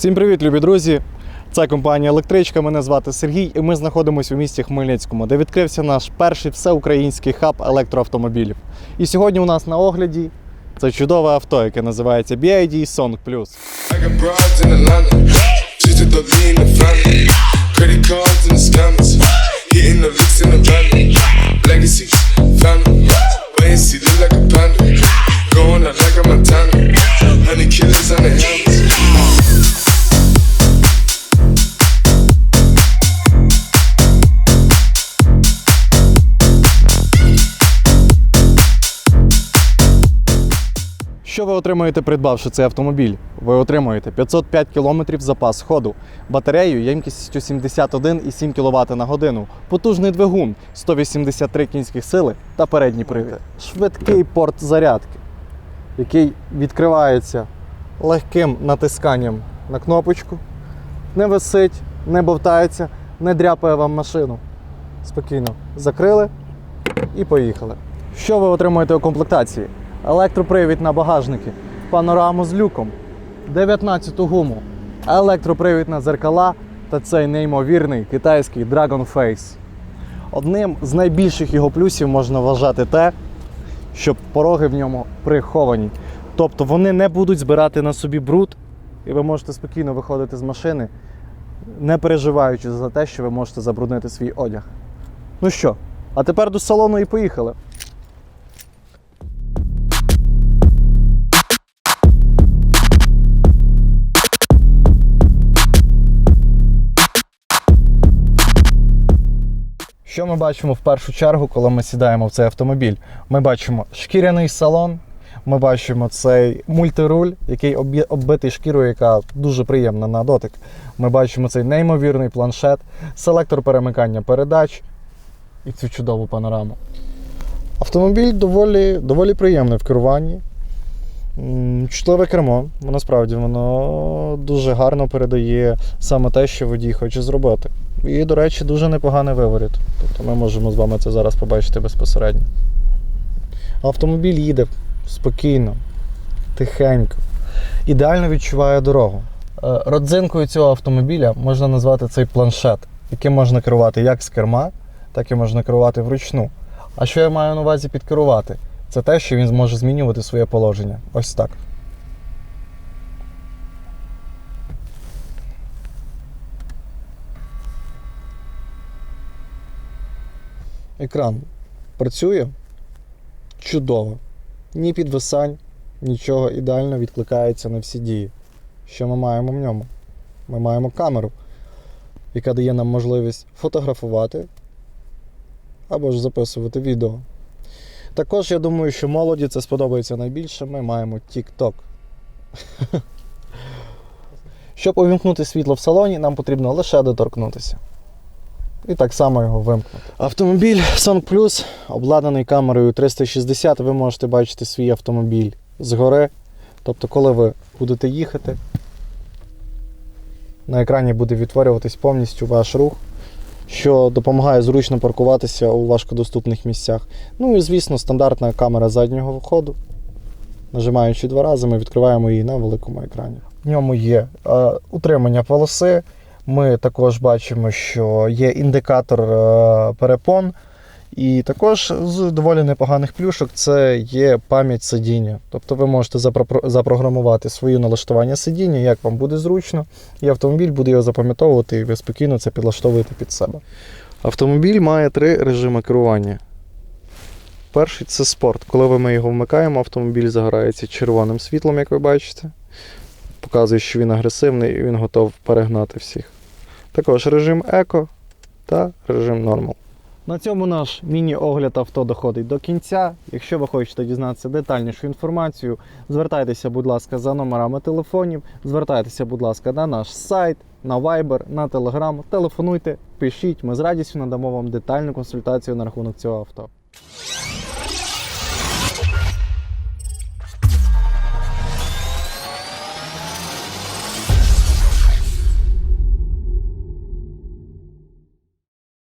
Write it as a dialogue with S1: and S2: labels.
S1: Всім привіт, любі друзі! Це компанія Електричка. Мене звати Сергій, і ми знаходимося у місті Хмельницькому, де відкрився наш перший всеукраїнський хаб електроавтомобілів. І сьогодні у нас на огляді це чудове авто, яке називається BID Song Plus.
S2: I got
S1: Що ви отримуєте, придбавши цей автомобіль? Ви отримуєте 505 км запас ходу, батарею ємкістю 71,7 кВт на годину, потужний двигун 183 кінських сили та передній привід. Швидкий порт зарядки, який відкривається легким натисканням на кнопочку, не висить, не бовтається, не дряпає вам машину. Спокійно закрили і поїхали. Що ви отримуєте у комплектації? Електропривід на багажники, панораму з люком, 19-ту гуму, електропривід на зеркала та цей неймовірний китайський Dragon Face. Одним з найбільших його плюсів можна вважати те, що пороги в ньому приховані. Тобто вони не будуть збирати на собі бруд, і ви можете спокійно виходити з машини, не переживаючи за те, що ви можете забруднити свій одяг. Ну що, а тепер до салону і поїхали. Що ми бачимо в першу чергу, коли ми сідаємо в цей автомобіль? Ми бачимо шкіряний салон, ми бачимо цей мультируль, який оббитий шкірою, яка дуже приємна на дотик. Ми бачимо цей неймовірний планшет, селектор перемикання передач і цю чудову панораму. Автомобіль доволі, доволі приємний в керуванні. Чутливе кермо, насправді воно дуже гарно передає саме те, що водій хоче зробити. І, до речі, дуже непоганий виворіт. Тобто ми можемо з вами це зараз побачити безпосередньо. Автомобіль їде спокійно, тихенько, ідеально відчуває дорогу. Е, Родзинкою цього автомобіля можна назвати цей планшет, яким можна керувати як з керма, так і можна керувати вручну. А що я маю на увазі підкерувати? Це те, що він зможе змінювати своє положення. Ось так. Екран працює чудово. Ні підвисань, нічого ідеально відкликається на всі дії. Що ми маємо в ньому? Ми маємо камеру, яка дає нам можливість фотографувати або ж записувати відео. Також я думаю, що молоді це сподобається найбільше. Ми маємо TikTok. Щоб увімкнути світло в салоні, нам потрібно лише доторкнутися. І так само його вимкнути. Автомобіль Song Plus обладнаний камерою 360. Ви можете бачити свій автомобіль згори. Тобто, коли ви будете їхати, на екрані буде відтворюватись повністю ваш рух, що допомагає зручно паркуватися у важкодоступних місцях. Ну і, звісно, стандартна камера заднього входу. Нажимаючи два рази, ми відкриваємо її на великому екрані. В ньому є е, утримання полоси. Ми також бачимо, що є індикатор е, перепон. І також з доволі непоганих плюшок це є пам'ять сидіння. Тобто ви можете запрограмувати своє налаштування сидіння, як вам буде зручно, і автомобіль буде його запам'ятовувати, і ви спокійно це підлаштовуєте під себе. Автомобіль має три режими керування. Перший це спорт. Коли ми його вмикаємо, автомобіль загорається червоним світлом, як ви бачите. Показує, що він агресивний і він готов перегнати всіх. Також режим еко та режим нормал. На цьому наш міні-огляд авто доходить до кінця. Якщо ви хочете дізнатися детальнішу інформацію, звертайтеся, будь ласка, за номерами телефонів, звертайтеся, будь ласка, на наш сайт, на Viber, на Telegram, телефонуйте, пишіть, ми з радістю надамо вам детальну консультацію на рахунок цього авто.